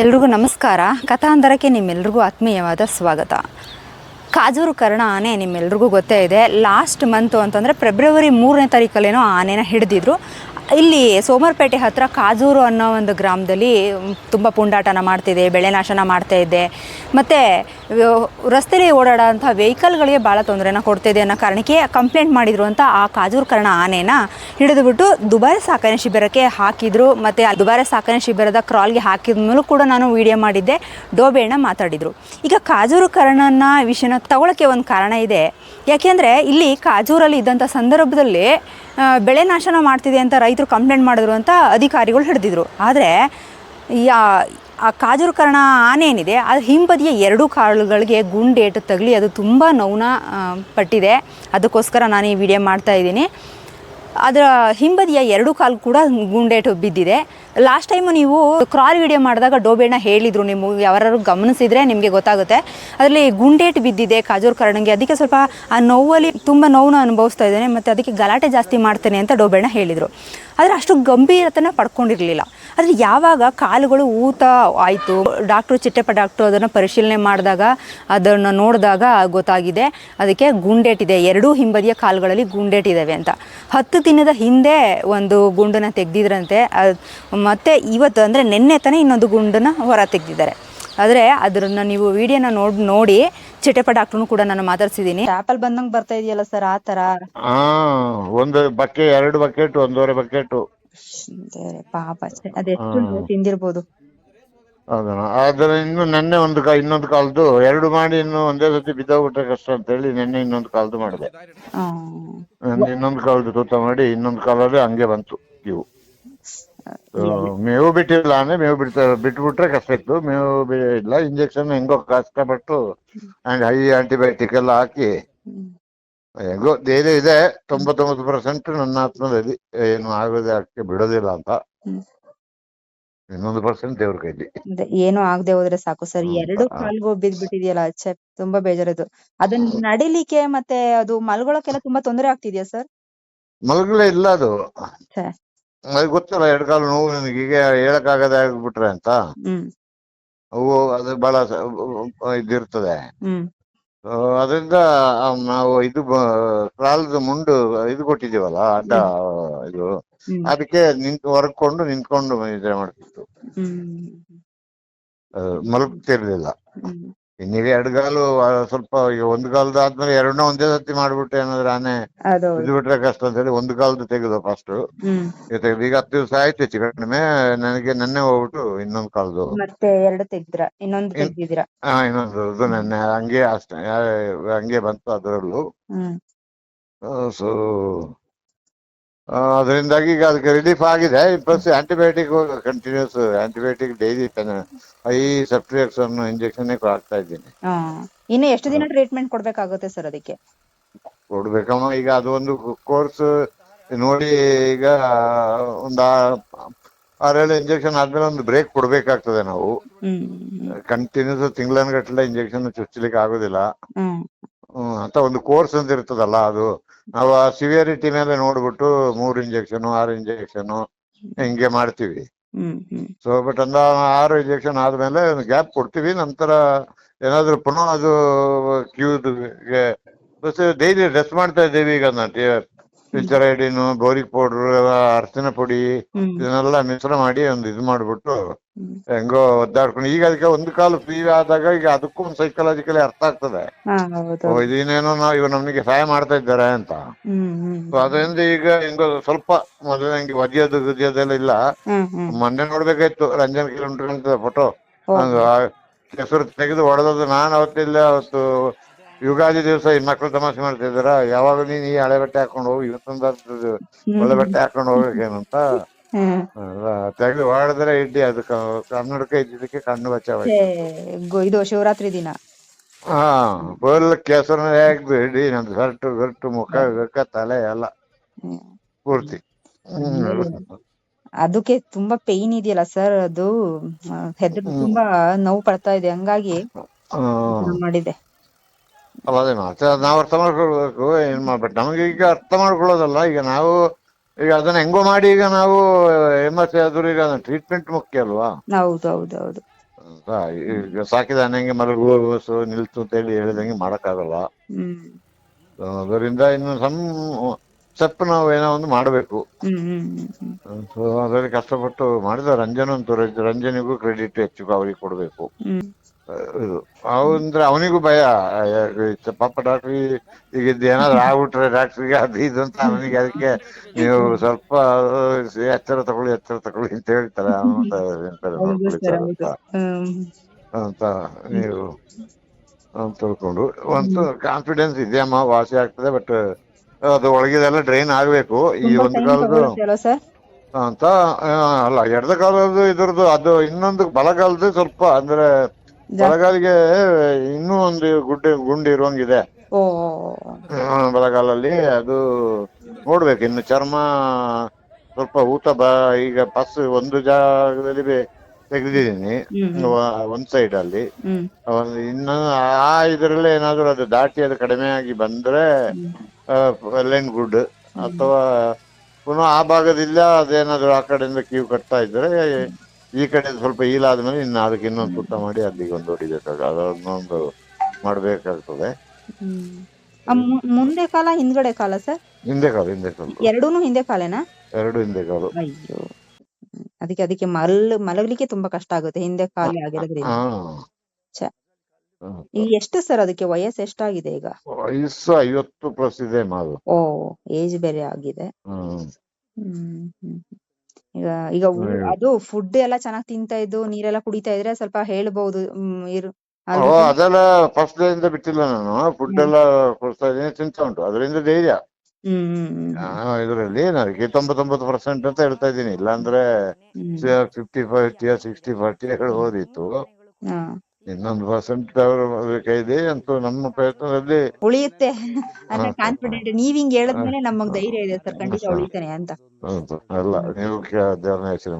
ಎಲ್ರಿಗೂ ನಮಸ್ಕಾರ. ಕಥಾಂಧರಕ್ಕೆ ನಿಮ್ಮೆಲ್ರಿಗೂ ಆತ್ಮೀಯವಾದ ಸ್ವಾಗತ. ಕಾಜೂರು ಕರ್ಣ ಆನೆ ನಿಮ್ಮೆಲ್ರಿಗೂ ಗೊತ್ತೇ ಇದೆ. ಲಾಸ್ಟ್ ಮಂತು ಅಂತಂದರೆ ಫೆಬ್ರವರಿ ಮೂರನೇ ತಾರೀಕಲ್ಲೇನೋ ಆನೆನ ಹಿಡಿದಿದ್ರು. ಇಲ್ಲಿ ಸೋಮರ್ಪೇಟೆ ಹತ್ರ ಕಾಜೂರು ಅನ್ನೋ ಒಂದು ಗ್ರಾಮದಲ್ಲಿ ತುಂಬ ಪುಂಡಾಟನ ಮಾಡ್ತಿದೆ, ಬೆಳೆ ನಾಶನ ಮಾಡ್ತಾ ಇದೆ. ಮತ್ತು ರಸ್ತೆಯಲ್ಲಿ ಓಡಾಡೋಂಥ ವೆಹಿಕಲ್ಗಳಿಗೆ ಭಾಳ ತೊಂದರೆನ ಕೊಡ್ತಿದೆ ಅನ್ನೋ ಕಾರಣಕ್ಕೆ ಕಂಪ್ಲೇಂಟ್ ಮಾಡಿದ್ರು ಅಂತ ಆ ಕಾಜೂರು ಕರ್ಣ ಆನೆನ ಹಿಡಿದುಬಿಟ್ಟು ದುಬಾರಿ ಸಾಕಣೆ ಶಿಬಿರಕ್ಕೆ ಹಾಕಿದ್ರು. ಮತ್ತು ಆ ದುಬಾರಿ ಸಾಕಣೆ ಶಿಬಿರದ ಕ್ರಾಲ್ಗೆ ಹಾಕಿದ ಮೇಲೂ ಕೂಡ ನಾನು ವಿಡಿಯೋ ಮಾಡಿದ್ದೆ. ಡೋಬೆಯನ್ನು ಮಾತಾಡಿದರು. ಈಗ ಕಾಜೂರು ಕರ್ಣನ ವಿಷಯನ ತಗೊಳ್ಳೋಕ್ಕೆ ಒಂದು ಕಾರಣ ಇದೆ. ಯಾಕೆಂದರೆ ಇಲ್ಲಿ ಕಾಜೂರಲ್ಲಿ ಇದ್ದಂಥ ಸಂದರ್ಭದಲ್ಲಿ ಬೆಳೆ ನಾಶನ ಮಾಡ್ತಿದೆ ಅಂತ ರೈತರು ಕಂಪ್ಲೇಂಟ್ ಮಾಡಿದ್ರು ಅಂತ ಅಧಿಕಾರಿಗಳು ಹಿಡಿದಿದ್ರು. ಆದರೆ ಯಾ, ಆ ಕಾಜೂರು ಕರ್ಣ ಆನೆ ಏನಿದೆ ಅದು ಹಿಂಬದಿಯ ಎರಡೂ ಕಾಳುಗಳಿಗೆ ಗುಂಡೇಟು ತಗಲಿ ಅದು ತುಂಬ ನೋವನ್ನ ಪಟ್ಟಿದೆ. ಅದಕ್ಕೋಸ್ಕರ ನಾನು ಈ ವಿಡಿಯೋ ಮಾಡ್ತಾ ಇದ್ದೀನಿ. ಅದರ ಹಿಂಬದಿಯ ಎರಡು ಕಾಲು ಕೂಡ ಗುಂಡೇಟು ಬಿದ್ದಿದೆ ಲಾಸ್ಟ್ ಟೈಮು ನೀವು ಕ್ರಾಲ್ ವಿಡಿಯೋ ಮಾಡಿದಾಗ ಡೋಬೆಣ್ಣ ಹೇಳಿದರು ನೀವು ಯಾರು ಗಮನಿಸಿದರೆ ನಿಮಗೆ ಗೊತ್ತಾಗುತ್ತೆ. ಅದರಲ್ಲಿ ಗುಂಡೇಟು ಬಿದ್ದಿದೆ ಕಾಜೂರು ಕರ್ಣಂಗೆ. ಅದಕ್ಕೆ ಸ್ವಲ್ಪ ಆ ನೋವಲ್ಲಿ ತುಂಬ ನೋವನ್ನು ಅನುಭವಿಸ್ತಾ ಇದ್ದಾನೆ, ಮತ್ತು ಅದಕ್ಕೆ ಗಲಾಟೆ ಜಾಸ್ತಿ ಮಾಡ್ತೇನೆ ಅಂತ ಡೋಬೆಣ್ಣ ಹೇಳಿದರು. ಆದರೆ ಅಷ್ಟು ಗಂಭೀರತನ ಪಡ್ಕೊಂಡಿರಲಿಲ್ಲ. ಆದರೆ ಯಾವಾಗ ಕಾಲುಗಳು ಊತ ಆಯಿತು, ಡಾಕ್ಟ್ರು ಚಿಟ್ಟೆಪ್ಪ ಡಾಕ್ಟ್ರು ಅದನ್ನು ಪರಿಶೀಲನೆ ಮಾಡಿದಾಗ, ಅದನ್ನು ನೋಡಿದಾಗ ಗೊತ್ತಾಗಿದೆ. ಅದಕ್ಕೆ ಗುಂಡೇಟಿದೆ ಎರಡೂ ಹಿಂಬದಿಯ ಕಾಲುಗಳಲ್ಲಿ ಗುಂಡೇಟಿದ್ದಾವೆ ಅಂತ. ಹತ್ತು ದಿನದ ಹಿಂದೆ ಒಂದು ಗುಂಡನ್ನು ತೆಗ್ದಿದ್ರಂತೆ. ಅದ್- ಮತ್ತೆ ಇವತ್ತು ಅಂದರೆ ನಿನ್ನೆ ತಾನೇ ಇನ್ನೊಂದು ಗುಂಡನ್ನು ಹೊರ ತೆಗೆದಿದ್ದಾರೆ. ಆದರೆ ಅದನ್ನ ನೀವು ವಿಡಿಯೋನ ನೋಡಿ ನೋಡಿ ಚಿಟ್ಟಪ್ಪ ಡಾಕ್ಟರ್ನು ಕೂಡ ನಾನು ಮಾತಾಡ್ಸಿದ್ದೀನಿ. ಆಪಲ್ ಬಂದಂಗೆ ಬರ್ತಾ ಇದೆಯಲ್ಲ ಸರ್ ಆ ಥರ? ಒಂದು ಬಕೆ ಎರಡು ಬಕೆಟ್ ಒಂದೂವರೆ ಬಕೆಟ್. ಪಾಪ. ಅದೆಷ್ಟು. ತಿಂದಿರ್ಬೋದು. ಹೌದಾ ಆದ್ರೆ ಇನ್ನು ನೆನ್ನೆ ಒಂದು ಕಾ ಇನ್ನೊಂದು ಕಾಲ್ದು ಎರಡು ಮಾಡಿ ಇನ್ನು ಒಂದೇ ಸತಿ ಬಿದ್ದೋಗ್ಬಿಟ್ರೆ ಕಷ್ಟ ಅಂತ ಹೇಳಿ ನೆನ್ನೆ ಇನ್ನೊಂದು ಕಾಲ್ದು ಮಾಡಿದೆ. ನೆನ್ನೆ ಇನ್ನೊಂದು ಕಾಲ್ದು ತೂತ ಮಾಡಿ ಇನ್ನೊಂದು ಕಾಲಲ್ಲಿ ಹಂಗೆ ಬಂತು ಇವು ಮೇವು ಬಿಟ್ಟಿಲ್ಲ ಅಂದ್ರೆ ಮೇವು ಬಿಡ್ತಾ ಬಿಟ್ಬಿಟ್ರೆ ಕಷ್ಟ ಇತ್ತು. ಮೇವು ಇಲ್ಲ ಇಂಜೆಕ್ಷನ್ ಹೆಂಗೋ ಕಷ್ಟಪಟ್ಟು ಅಂಡ್ ಹೈ ಆಂಟಿಬಯೋಟಿಕ್ ಎಲ್ಲ ಹಾಕಿ ಹೆಂಗೋ ಧೈರ್ಯ ಇದೆ. ತೊಂಬತ್ತೊಂಬತ್ತು ಪರ್ಸೆಂಟ್ ನನ್ನ ಆತ್ಮದಲ್ಲಿ ಏನು ಆಗೋದೇ ಹಾಕಿ ಬಿಡೋದಿಲ್ಲ ಅಂತ. ಇನ್ನೊಂದು ಪರ್ಸೆಂಟ್ ದೇವ್ರ ಕೈಲಿ. ಏನು ಆಗದೆ ಹೋದ್ರೆ ಸಾಕು ಸರ್. ಹ್ಮ್. ಎರಡು ಆ. ಕಾಲ್ಗೂ ಬಿದ್ಬಿಟ್ಟಿದೆಯಲ್ಲ ಛೆ ತುಂಬಾ ಬೇಜಾರದು. ಅದನ್ನ ನಡಿಲಿಕ್ಕೆ ಮತ್ತೆ ಅದು ಮಲ್ಗೊಳಕ್ಕೆಲ್ಲ ತುಂಬಾ ತೊಂದರೆ ಆಗ್ತಿದ್ಯಾ ಸರ್? ಮಲಗಲೇ ಇಲ್ಲ ಅದು. ಛೆ. ನನಗೆ ಗೊತ್ತಲ್ಲ ಎರಡು ಕಾಲು ನೋವು ನನಗೆ. ಈಗ ಹೇಳಕ್ಕಾಗದೆ ಆಗ್ಬಿಟ್ರೆ ಅಂತ. ಹ್ಮ್. ಅವು ಅದು ಬಹಳ ಸ- ಇದಿರ್ತದೆ. ಹ್ಮ್. So, ಅದರಿಂದ ನಾವು ಇದು ಕಾಲದ ಮುಂಡು ಇದು ಕೊಟ್ಟಿದೀವಲ್ಲ ಅಡ್ಡ ಇದು. ಅದಕ್ಕೆ ನಿಂತು ಹೊರಕೊಂಡು ನಿಂತ್ಕೊಂಡು ಇದ್ರೆ ಮಾಡ್ತಿತ್ತು. ಮಲಗ್ತಿರ್ಲಿಲ್ಲ ಇನ್ನೀಗ ಎರಡು ಕಾಲು ಆ, ಸ್ವಲ್ಪ ಈಗ ಒಂದು ಕಾಲದ ಆದ್ಮೇಲೆ ಎರಡನ್ನೂ ಒಂದೇ ಸತಿ ಮಾಡ್ಬಿಟ್ಟು ಏನಾದ್ರೆ ಆನೆ ಅದು ಇದು ಬಿಟ್ರೆ ಕಷ್ಟ ಅಂತ ಹೇಳಿ ಒಂದು ಕಾಲದ ತೆಗೆದು ಫಸ್ಟ್ ಹ್ಮ್. ತೆಗ್ದು ಈಗ ಹತ್ತು ದಿವಸ ಆಯ್ತು ಹೆಚ್ಚು ಕಡಿಮೆ ನನಗೆ ನೆನ್ನೆ ಹೋಗ್ಬಿಟ್ಟು ಇನ್ನೊಂದು ಕಾಲದು ಮತ್ತೆ ಎರಡು ತೆಗ್ದ್ರ ಇನ್ನೊಂದು ಇನ್- ತೆಗ್ದಿದ್ದೀರಾ? ಹಾ ಇನ್ನೊಂದು ಅದು ನೆನ್ನೆ ಹಂಗೆ ಅಷ್ಟೇ ಯಾ- ಹಂಗೆ ಬಂತು ಅದರಲ್ಲೂ. ಹ್ಮ್. ಸೊ ಅದರಿಂದಾಗಿ ಈಗ ಅದಕ್ಕೆ ರಿಲೀಫ್ ಆಗಿದೆ. Plus antibiotic continues antibiotic daily I ceftriaxone injection ಹಾಕ್ತಾ ಇದ್ದೀನಿ. ಇನ್ನು ಎಷ್ಟು ದಿನ ಟ್ರೀಟ್ಮೆಂಟ್ ಕೊಡ್ಬೇಕಾಗುತ್ತೆ ಸರ್ ಅದಕ್ಕೆ? ಕೊಡ್ಬೇಕಮ್ಮ ಈಗ ಅದು ಒಂದು ಕೋರ್ಸ್ ನೋಡಿ ಈಗ ಒಂದು ಆರೇಳು ಇಂಜೆಕ್ಷನ್ ಆದ್ಮೇಲೆ ಒಂದು ಬ್ರೇಕ್ ಕೊಡ್ಬೇಕಾಗ್ತದೆ ನಾವು. ಕಂಟಿನ್ಯೂಸ್ ತಿಂಗಳನ್ಗಟ್ಲೆ ಇಂಜೆಕ್ಷನ್ ಚುಚ್ಚಲಿಕ್ಕೆ ಆಗೋದಿಲ್ಲ. ಅಂತ ಒಂದು ಕೋರ್ಸ್ ಅಂತ ಇರ್ತದಲ್ಲ ಅದು. ನಾವು ಆ ಸಿವಿಯರಿಟಿ ಮೇಲೆ ನೋಡ್ಬಿಟ್ಟು ಮೂರು ಇಂಜೆಕ್ಷನ್ ಆರು ಇಂಜೆಕ್ಷನ್ ಹಿಂಗೆ ಮಾಡ್ತೀವಿ. ಸೊ ಬಟ್ ಅಂದ ಆರು ಇಂಜೆಕ್ಷನ್ ಆದ್ಮೇಲೆ ಗ್ಯಾಪ್ ಕೊಡ್ತೀವಿ ನಂತರ ಏನಾದ್ರು ಪುನಃ ಅದು ಕ್ಯೂದ್ ಡೈಲಿ ರೆಸ್ಟ್ ಮಾಡ್ತಾ ಇದ್ದೀವಿ ಈಗ ಪಿಂಚರೈಡಿನು ಬೋರಿಕ್ ಪೌಡರ್ ಅರ್ಶಿನ ಪುಡಿ ಇದನ್ನೆಲ್ಲ ಮಿಶ್ರ ಮಾಡಿ ಒಂದು ಇದು ಮಾಡ್ಬಿಟ್ಟು ಹೆಂಗೋ ಒದ್ದಾಡ್ಕೊಂಡು ಈಗ ಅದಕ್ಕೆ ಒಂದು ಕಾಲು ಫ್ರೀ ಆದಾಗ ಈಗ ಅದಕ್ಕೂ ಒಂದು ಸೈಕಲಾಜಿಕಲಿ ಅರ್ಥ ಆಗ್ತದೆ. ಇದೇನೇನೋ ನಾವು ಇವ್ ನಮಗೆ ಸಹಾಯ ಮಾಡ್ತಾ ಇದ್ದಾರೆ ಅಂತ. ಅದರಿಂದ ಈಗ ಹೆಂಗೋ ಸ್ವಲ್ಪ ಮೊದಲು ನಂಗೆ ಒದ್ಯೋದು ಗುದಿಯೋದೆಲ್ಲ ಇಲ್ಲ. ಮೊನ್ನೆ ನೋಡ್ಬೇಕಾಯ್ತು ರಂಜನ್ ಕಿಲೋಮೀಟರ್ ಅಂತ ಫೋಟೋ. ಹೋಗಿ. ಹೆಸರು ತೆಗೆದು ಹೊಡೆದದ್ದು ನಾನು ಅವತ್ತಿಲ್ಲ ಅವತ್ತು ಯುಗಾದಿ ದಿವಸ ಈ ಮಕ್ಳು ತಮಾಷೆ ಮಾಡ್ತಾ ಇದಾರ ಯಾವಾಗ ನೀನ್ ಈ ಹಳೆ ಬಟ್ಟೆ ಹಾಕೊಂಡು ಹೋಗಿ ಇವತ್ತೊಂದ ಒಳ್ಳೆ ಬಟ್ಟೆ ಹಾಕೊಂಡು ಹೋಗ್ಬೇಕೇನಂತ ತೆಗೆದು ಹೊಡೆದ್ರೆ ಇಡ್ಡಿ ಅದು ಕ- ಕನ್ನಡಕ ಇದ್ದಿದ್ದಕ್ಕೆ ಕಣ್ಣು ಗೊ- ಇದು ಶಿವರಾತ್ರಿ ದಿನ. ಹಾ ಫುಲ್ ಕೇಸರ ಹಾಕ್ದು ಇಡೀ ನಂದು ಸರ್ಟು ಗರ್ಟು ಮುಖ ಗಕ್ಕ ತಲೆ ಎಲ್ಲ ಪೂರ್ತಿ. ಅದಕ್ಕೆ ತುಂಬಾ ಪೇನ್ ಇದೆಯಲ್ಲ ಸರ್ ಅದು ಹೆದ್ರ ತುಂಬಾ ನೋವು ಪಡ್ತಾ ಇದೆ. ಹಂಗಾಗಿ. ಮಾಡಿದೆ. ಅಲ್ಲ ಅದೇ ಮತ್ತೆ ಅದ್ ನಾವ್ ಅರ್ಥ ಮಾಡ್ಕೊಳ್ಬೇಕು. ಏನ್ ಮಾಡ್ಬೇಕು? ನಮಗೆ ಈಗ ಅರ್ಥ ಮಾಡ್ಕೊಳ್ಳೋದಲ್ಲ. ಈಗ ನಾವು ಈಗ ಅದನ್ನ ಹೆಂಗೋ ಮಾಡಿ ಈಗ ನಾವು ಎಂ ಎಸ್ ಆದ್ರೂ ಈಗ ಟ್ರೀಟ್ಮೆಂಟ್ ಮುಖ್ಯ ಅಲ್ವಾ? ಹೌದು ಹೌದು ಹೌದು. ಅಂತ. ಈಗ ಸಾಕಿದ ಆನೆಗೆ ಮಲಗುವ ಬಸ್ಸು ನಿಲ್ತು ಅಂತ ಹೇಳಿ ಹೇಳಿದಂಗೆ ಮಾಡಕ್ಕಾಗಲ್ಲ. ಹ್ಮ್. ಅದರಿಂದ ಇನ್ನು ಸಮ್ ಸ್ಟೆಪ್ ನಾವು ಏನೋ ಒಂದು ಮಾಡಬೇಕು. ಹ್ಮ್ ಹ್ಮ್ ಹ್ಮ್ ಸೊ ಅದರಲ್ಲಿ ಕಷ್ಟಪಟ್ಟು ಮಾಡಿದ ರಂಜನ್ ಅಂತೂ ರಂಜ- ರಂಜನಿಗೂ ಕ್ರೆಡಿಟ್ ಹೆಚ್ಚು ಅವ್ರಿಗೆ ಕೊಡಬೇಕು. ಹ್ಮ್. ಇದು ಅವಂದ್ರೆ ಅವನಿಗೂ ಭಯ. ಪಾಪ ಡಾಕ್ಟ್ರಿ ಈಗ ಏನಾದ್ರು ಆಗ್ಬಿಟ್ರೆ ಡಾಕ್ಟ್ರಿಗೆ ಅದು ಇದು ಅಂತ ಅವನಿಗೆ ಅದಕ್ಕೆ ನೀವು ಸ್ವಲ್ಪ ಎಚ್ಚರ ತಗೊಳ್ಳಿ ಎಚ್ಚರ ತಗೊಳ್ಳಿ ಅಂತ ಹೇಳ್ತಾರೆ. ಅಂತ ನೀವು ತಿಳ್ಕೊಂಡು. ಒಂದು ಕಾನ್ಫಿಡೆನ್ಸ್ ಇದೆಯಮ್ಮ ವಾಸಿ ಆಗ್ತದೆ ಬಟ್ ಅದು ಒಳಗಿದೆಲ್ಲ ಡ್ರೈನ್ ಆಗ್ಬೇಕು. ಈ ಒಂದು ಕಾಲದ್ದು ಅಂತ ಅಲ್ಲ ಎಡದ ಕಾಲದ್ದು ಇದ್ರದ್ದು ಅದು ಇನ್ನೊಂದು ಬಲಗಾಲದ್ದು ಸ್ವಲ್ಪ ಅಂದ್ರೆ ಬಲಗಾಲಿಗೆ ಇನ್ನೂ ಒಂದು ಗುಡ್ಡೆ ಗುಂಡಿ ಇರುವಂಗಿದೆ. ಓ ಬಲಗಾಲಲ್ಲಿ ಅದು ನೋಡ್ಬೇಕು. ಇನ್ನು ಚರ್ಮ ಸ್ವಲ್ಪ ಊತ ಬ ಈಗ ಪಸ್ ಒಂದು ಜಾಗದಲ್ಲಿ ಬೆ- ತೆಗ್ದಿದ್ದೀನಿ. ವ- ಒಂದ್ ಸೈಡ್ ಅಲ್ಲಿ. ಹ್ಮ್. ಒಂದು ಇನ್ನು ಆ ಇದರಲ್ಲೇ ಏನಾದ್ರು ಅದು ದಾಟಿ ಅದು ಕಡಿಮೆ ಆಗಿ ಬಂದ್ರೆ ಲೈನ್ ಗುಡ್. ಅಥವಾ ಪುನಃ ಆ ಭಾಗದಿಂದ ಅದೇನಾದ್ರು ಆ ಕಡೆಯಿಂದ ಕ್ಯೂ ಕಟ್ತಾ ಇದ್ರೆ ಈ ಕಡೆ ಸ್ವಲ್ಪ ಈಲಾದ್ಮೇಲೆ ಇನ್ನು ಅದಕ್ಕೆ ಇನ್ನೊಂದು ಸುತ್ತ ಮಾಡಿ ಅಲ್ಲಿಗೆ ಒಂದು ಹೊಡಿಬೇಕಾಗ ಅದನ್ನೊಂದು ಮಾಡ್ಬೇಕಾಗ್ತದೆ. ಹ್ಮ್. ಆ ಮು- ಮುಂದೆ ಕಾಲ ಹಿಂದ್ಗಡೆ ಕಾಲ ಸರ್? ಹಿಂದೆ ಕಾಲ ಹಿಂದೆ ಕಾಲ. ಎರಡೂನು ಹಿಂದೆ ಕಾಲೇನಾ? ಎರಡು ಹಿಂದೆ ಕಾಲ. ಅಯ್ಯೋ. ಅದಕ್ಕೆ ಅದಕ್ಕೆ ಮಲ್ ಮಲಗಲಿಕ್ಕೆ ತುಂಬಾ ಕಷ್ಟ ಆಗುತ್ತೆ ಹಿಂದೆ ಕಾಲು ಆಗಿರೋದ್ರಿಂದ. ಹಾ. ಛೆ. ಈಗ ಎಷ್ಟು ಸರ್ ಅದಕ್ಕೆ ವಯಸ್ಸು ಎಷ್ಟಾಗಿದೆ ಈಗ? ವಯಸ್ಸು ಐವತ್ತು ಪ್ಲಸ್ ಇದೆ ಮಾದು ಓ ಏಜ್ ಬೇರೆ ಆಗಿದೆ. ಹ್ಮ್ ಹ್ಮ್ ಹ್ಮ್. ಈಗ ಈಗ ಅದು ಫುಡ್ ಎಲ್ಲ ಚೆನ್ನಾಗಿ ತಿಂತಾ ಇದ್ದು ನೀರೆಲ್ಲ ಕುಡಿತಾ ಇದ್ರೆ ಸ್ವಲ್ಪ ಹೇಳ್ಬಹುದು ಇರು ಓ? ಅದೆಲ್ಲ ಫಸ್ಟ್ ಡೇ ಇಂದ ಬಿಟ್ಟಿಲ್ಲ ನಾನು. ಫುಡ್ ಎಲ್ಲ ಕೊಡ್ತಾ ಇದ್ದೀನಿ ತಿಂತಾ ಉಂಟು. ಅದರಿಂದ ಧೈರ್ಯ. ಇದ್ರಲ್ಲಿ ನನಗೆ ತೊಂಬತ್ತೊಂಬತ್ತು ಪರ್ಸೆಂಟ್ ಅಂತ ಹೇಳ್ತಾ ಇದ್ದೀನಿ. ಇಲ್ಲಾಂದ್ರೆ. ಫಿಫ್ಟಿ ಫೈವ್ ಸಿಕ್ಸ್ಟಿ ಫಾರ್ಟಿ ಹೇಳ್ಬೋದಿತ್ತು. ಇನ್ನೊಂದು ಪರ್ಸೆಂಟ್ ಅವರು ಅಂತೂ ನಮ್ಮ ಪ್ರಯತ್ನದಲ್ಲಿ ಉಳಿಯುತ್ತೆ. ಕಾನ್ಫಿಡೆಂಟ್ ನೀವ್ ಹಿಂಗ್ ಹೇಳಿದ್ಮೇಲೆ ನಮಗ್ ಧೈರ್ಯ ಇದೆ ಸರ್. ಖಂಡಿತ ಉಳಿತಾನೆ ಅಂತ. ಹೌದು. ಅಲ್ಲ ನೀವು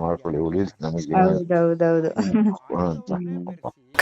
ಮಾಡ್ಕೊಳ್ಳಿ ಹೌದೌದೌದು.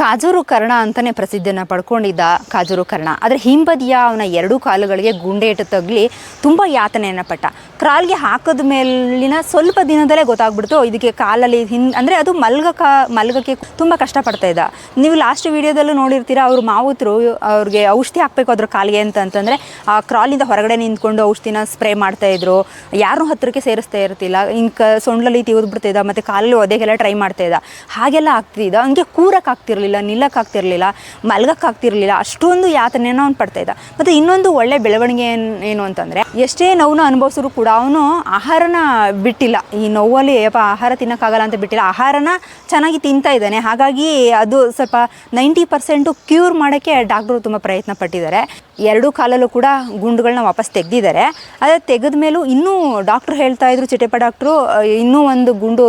ಕಾಜೂರು ಕರ್ಣ ಅಂತಾನೆ ಪ್ರಸಿದ್ಧಿಯನ್ನ ಪಡ್ಕೊಂಡಿದ್ದ ಕಾಜೂರು ಕರ್ಣ. ಆದ್ರೆ ಹಿಂಬದಿಯ ಅವನ ಎರಡೂ ಕಾಲುಗಳಿಗೆ ಗುಂಡೇಟು ತಗ್ಲಿ ತುಂಬಾ ಯಾತನೆಯನ್ನ ಪಟ್ಟ. ಕ್ರಾಲ್ಗೆ ಹಾಕದ ಮೇಲಿನ ಸ್ವಲ್ಪ ದಿನದಲ್ಲೇ ಗೊತ್ತಾಗ್ಬಿಡ್ತು ಇದಕ್ಕೆ ಕಾಲಲ್ಲಿ ಹಿಂದ್ ಅಂದ್ರೆ ಅದು ಮಲ್ಗಕ ಮಲ್ಗಕ್ಕೆ ತುಂಬಾ ಕಷ್ಟ ಪಡ್ತಾ ಇದ್ದ. ನೀವು ಲಾಸ್ಟ್ ವಿಡಿಯೋದಲ್ಲೂ ನೋಡಿರ್ತೀರಾ ಅವ್ರ ಮಾವುತರು ಅವ್ರಿಗೆ ಔಷಧಿ ಹಾಕ್ಬೇಕು ಅದ್ರ ಕಾಲಿಗೆ ಅಂತ ಅಂತಂದ್ರೆ ಆ ಕ್ರಾಲಿಂದ ಹೊರಗಡೆ ನಿಂತ್ಕೊಂಡು ಔಷಧಿನ ಸ್ಪ್ರೇ ಮಾಡ್ತಾ ಇದ್ರು. ಯಾರು ಹತ್ರಕ್ಕೆ ಸೇರಿಸ್ತಾ ಇರ್ತಿಲ್ಲ. ಇಂಕ ಸೊಂಡ್ಲಲ್ಲಿ ತಿವಿದ್ ಮತ್ತು ಮತ್ತೆ ಕಾಲಲ್ಲಿ ಒದೆಗೆಲ್ಲ ಟ್ರೈ ಮಾಡ್ತಾ ಇದ್ದ. ಹಾಗೆಲ್ಲ ಆಗ್ತಿದ್ದ. ಹಂಗೆ ಆಗ್ತಿರ್ಲಿಲ್ಲ ನಿಲ್ಲಕ್ಕೆ ಆಗ್ತಿರ್ಲಿಲ್ಲ ಅಷ್ಟೊಂದು ಯಾತನೇನ ಅವ್ನು ಪಡ್ತಾ ಇದ್ದ. ಮತ್ತು ಇನ್ನೊಂದು ಒಳ್ಳೆ ಬೆಳವಣಿಗೆ ಏನ್- ಅಂತಂದರೆ, ಎಷ್ಟೇ ನೋವನ್ನ ಅನುಭವಿಸಿದ್ರು ಕೂಡ ಅವನು ಆಹಾರನ ಬಿಟ್ಟಿಲ್ಲ. ಈ ನೋವಲ್ಲಿ ಯಪ್ಪ ಆಹಾರ ತಿನ್ನೋಕ್ಕಾಗಲ್ಲ ಅಂತ ಬಿಟ್ಟಿಲ್ಲ. ಆಹಾರನ ಚೆನ್ನಾಗಿ ತಿಂತಾ ಇದ್ದಾನೆ. ಹಾಗಾಗಿ ಅದು ಸ್ವಲ್ಪ ನೈಂಟಿ ಪರ್ಸೆಂಟು ಕ್ಯೂರ್ ಮಾಡೋಕ್ಕೆ ಡಾಕ್ಟ್ರು ತುಂಬ ಪ್ರಯತ್ನ ಪಟ್ಟಿದ್ದಾರೆ. ಎರಡೂ ಕಾಲಲ್ಲೂ ಕೂಡ ಗುಂಡುಗಳನ್ನ ವಾಪಸ್ ತೆಗೆದಿದ್ದಾರೆ. ಅದೇ ತೆಗೆದ ಮೇಲೂ ಇನ್ನೂ ಡಾಕ್ಟ್ರು ಹೇಳ್ತಾ ಇದ್ರು ಚಿಟೆಪ ಡಾಕ್ಟ್ರು ಇನ್ನೂ ಒಂದು ಗುಂಡು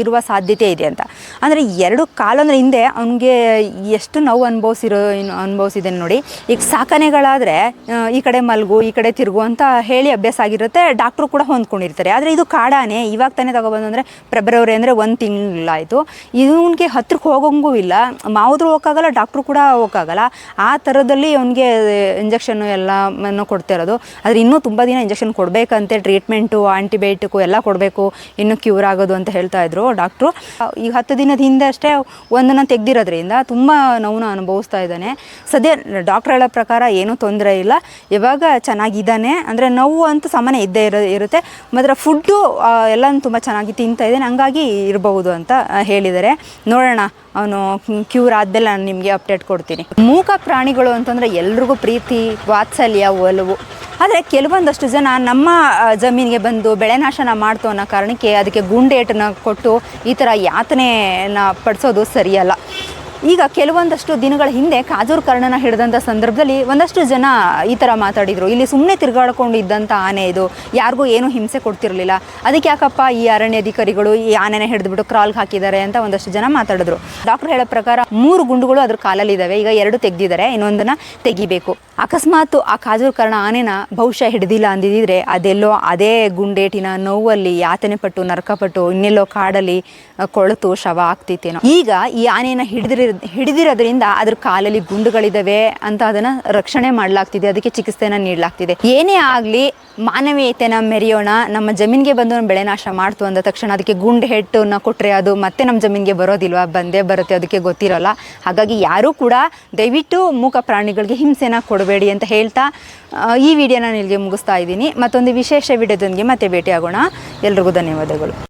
ಇರುವ ಸಾಧ್ಯತೆ ಇದೆ ಅಂತ. ಅಂದರೆ ಎರಡು ಕಾಲು ಅಂದರೆ ಹಿಂದೆ ಅವನಿಗೆ ಎಷ್ಟು ನೋವು ಅನುಭವಿಸಿರೋ ಅನುಭವಿಸಿದ್ದೇನೆ ನೋಡಿ. ಈಗ ಸಾಕನೆಗಳಾದರೆ ಈ ಕಡೆ ಮಲ್ಗು, ಈ ಕಡೆ ತಿರುಗು ಅಂತ ಹೇಳಿ ಅಭ್ಯಾಸ ಆಗಿರುತ್ತೆ, ಡಾಕ್ಟ್ರು ಕೂಡ ಹೊಂದ್ಕೊಂಡಿರ್ತಾರೆ. ಆದರೆ ಇದು ಕಾಡಾನೆ, ಇವಾಗ ತಾನೇ ತಗೊಬಂದಂದರೆ ಫೆಬ್ರವರಿ ಅಂದರೆ ಒಂದು ತಿಂಗಳಾಯಿತು. ಇವನಿಗೆ ಹತ್ರಕ್ಕೆ ಹೋಗೋಂಗೂ ಇಲ್ಲ ಮಾವುದ್ರು ಹೋಗೋಕ್ಕಾಗಲ್ಲ ಡಾಕ್ಟ್ರು ಕೂಡ ಹೋಗೋಕ್ಕಾಗಲ್ಲ ಆ ಥರದಲ್ಲಿ ಅವನಿಗೆ ಇಂಜೆಕ್ಷನ್ನು ಎಲ್ಲವನ್ನು ಕೊಡ್ತಾ ಇರೋದು. ಆದರೆ ಇನ್ನೂ ತುಂಬ ದಿನ ಇಂಜೆಕ್ಷನ್ ಕೊಡಬೇಕಂತೆ ಟ್ರೀಟ್ಮೆಂಟು ಆಂಟಿಬಯೋಟಿಕ್ಕು ಎಲ್ಲ ಕೊಡಬೇಕು, ಇನ್ನು ಕ್ಯೂರ್ ಆಗೋದು ಅಂತ ಹೇಳ್ತಾ ಇದ್ರು ಡಾಕ್ಟ್ರು. ಈಗ ಹತ್ತು ದಿನದ ಹಿಂದೆ ಅಷ್ಟೇ ಒಂದನ್ನು ತೆಗೆದಿರೋದ್ರಿಂದ ತುಂಬ ನೋವನ್ನ ಅನುಭವಿಸ್ತಾ ಇದ್ದಾನೆ. ಸದ್ಯ ಡಾಕ್ಟ್ರ್ ಹೇಳೋ ಪ್ರಕಾರ ಏನೂ ತೊಂದರೆ ಇಲ್ಲ. ಇವಾಗ ಚೆನ್ನಾಗಿದ್ದಾನೆ. ಅಂದರೆ ನೋವು ಅಂತೂ ಸಾಮಾನ್ಯ ಇದ್ದೇ ಇರೋ, ಇರುತ್ತೆ. ಮಾತ್ರ ಫುಡ್ಡು ಎಲ್ಲನೂ ತುಂಬ ಚೆನ್ನಾಗಿ ತಿಂತಾ ಇದ್ದಾನೆ. ಹಂಗಾಗಿ ಇರಬಹುದು ಅಂತ ಹೇಳಿದ್ದಾರೆ. ನೋಡೋಣ. ಅವನು ಕ್ಯೂರ್ ಆದ್ಮೇಲೆ ನಾನು ನಿಮಗೆ ಅಪ್ಡೇಟ್ ಕೊಡ್ತೀನಿ. ಮೂಕ ಪ್ರಾಣಿಗಳು ಅಂತಂದರೆ ಎಲ್ರಿಗೂ ಪ್ರೀತಿ, ವಾತ್ಸಲ್ಯ, ಒಲವು. ಆದರೆ ಕೆಲವೊಂದಷ್ಟು ಜನ ನಮ್ಮ ಜಮೀನಿಗೆ ಬಂದು ಬೆಳೆ ನಾಶನ ಮಾಡ್ತು ಅನ್ನೋ ಕಾರಣಕ್ಕೆ ಅದಕ್ಕೆ ಗುಂಡೇಟನ್ನ ಕೊಟ್ಟು ಈ ಥರ ಯಾತನೆನ ಪಡಿಸೋದು ಸರಿಯಲ್ಲ. ಈಗ ಕೆಲವೊಂದಷ್ಟು ದಿನಗಳ ಹಿಂದೆ ಕಾಜೂರ್ ಕರ್ಣನ ಹಿಡಿದಂಥ ಸಂದರ್ಭದಲ್ಲಿ ಒಂದಷ್ಟು ಜನ ಈ ಥರ ಮಾತಾಡಿದರು. ಇಲ್ಲಿ ಸುಮ್ಮನೆ ತಿರುಗಾಡ್ಕೊಂಡು ಇದ್ದಂಥ ಆನೆ ಇದು. ಯಾರಿಗೂ ಏನು ಹಿಂಸೆ ಕೊಡ್ತಿರಲಿಲ್ಲ. ಅದಕ್ಕೆ ಯಾಕಪ್ಪ ಈ ಅರಣ್ಯ ಅಧಿಕಾರಿಗಳು ಈ ಆನೆನ ಹಿಡಿದ್ಬಿಟ್ಟು ಕ್ರಾಲ್ಗೆ ಹಾಕಿದ್ದಾರೆ ಅಂತ ಒಂದಷ್ಟು ಜನ ಮಾತಾಡಿದ್ರು. ಡಾಕ್ಟರ್ ಹೇಳೋ ಪ್ರಕಾರ ಮೂರು ಗುಂಡುಗಳು ಅದ್ರ ಕಾಲಲ್ಲಿದ್ದಾವೆ ಈಗ ಎರಡು ತೆಗೆದಿದ್ದಾರೆ. ಇನ್ನೊಂದನ್ನ ತೆಗಿಬೇಕು. ಅಕಸ್ಮಾತ್ ಆ ಕಾಜೂರ್ ಕರ್ಣ ಆನೆನ ಬಹುಶಃ ಹಿಡಿದಿಲ್ಲ ಅಂದಿದ್ರೆ ಅದೆಲ್ಲೋ ಅದೇ ಗುಂಡೇಟಿನ ನೋವಲ್ಲಿ, ಯಾತನೆ ಪಟ್ಟು ನರಕಪಟ್ಟು ಇನ್ನೆಲ್ಲೋ ಕಾಡಲ್ಲಿ ಕೊಳತು ಶವ ಆಗ್ತಿತ್ತೇನೋ. ಈಗ ಈ ಆನೆಯನ್ನು ಹಿಡಿದಿರೋ ಹಿಡಿದಿರ್ ಹಿಡಿದಿರೋದ್ರಿಂದ ಅದ್ರ ಕಾಲಲ್ಲಿ ಗುಂಡುಗಳಿದಾವೆ ಅಂತ ಅದನ್ನು ರಕ್ಷಣೆ ಮಾಡಲಾಗ್ತಿದೆ, ಅದಕ್ಕೆ ಚಿಕಿತ್ಸೆನ ನೀಡಲಾಗ್ತಿದೆ. ಏನೇ ಆಗಲಿ ಮಾನವೀಯತೆನ ಮೆರೆಯೋಣ, ನಮ್ಮ ಜಮೀನಿಗೆ ಬಂದು ಬೆಳೆ ನಾಶ ಮಾಡ್ತು ಅಂದ ತಕ್ಷಣ ಅದಕ್ಕೆ ಗುಂಡು ಹೆಟ್ಟನ್ನ ಕೊಟ್ಟರೆ ಅದು ಮತ್ತೆ ನಮ್ಮ ಜಮೀನಿಗೆ ಬರೋದಿಲ್ವಾ, ಬಂದೇ ಬರುತ್ತೆ ಅದಕ್ಕೆ ಗೊತ್ತಿರೋಲ್ಲ. ಹಾಗಾಗಿ ಯಾರೂ ಕೂಡ ದಯವಿಟ್ಟು ಮೂಕ ಪ್ರಾಣಿಗಳಿಗೆ ಹಿಂಸೆನ ಕೊಡಬೇಡಿ ಅಂತ ಹೇಳ್ತಾ ಈ ವಿಡಿಯೋನ ಇಲ್ಲಿಗೆ ಮುಗಿಸ್ತಾ ಇದ್ದೀನಿ. ಮತ್ತೊಂದು ವಿಶೇಷ ವಿಡಿಯೋದೊಂದಿಗೆ ಮತ್ತೆ ಭೇಟಿಯಾಗೋಣ. ಎಲ್ರಿಗೂ ಧನ್ಯವಾದಗಳು.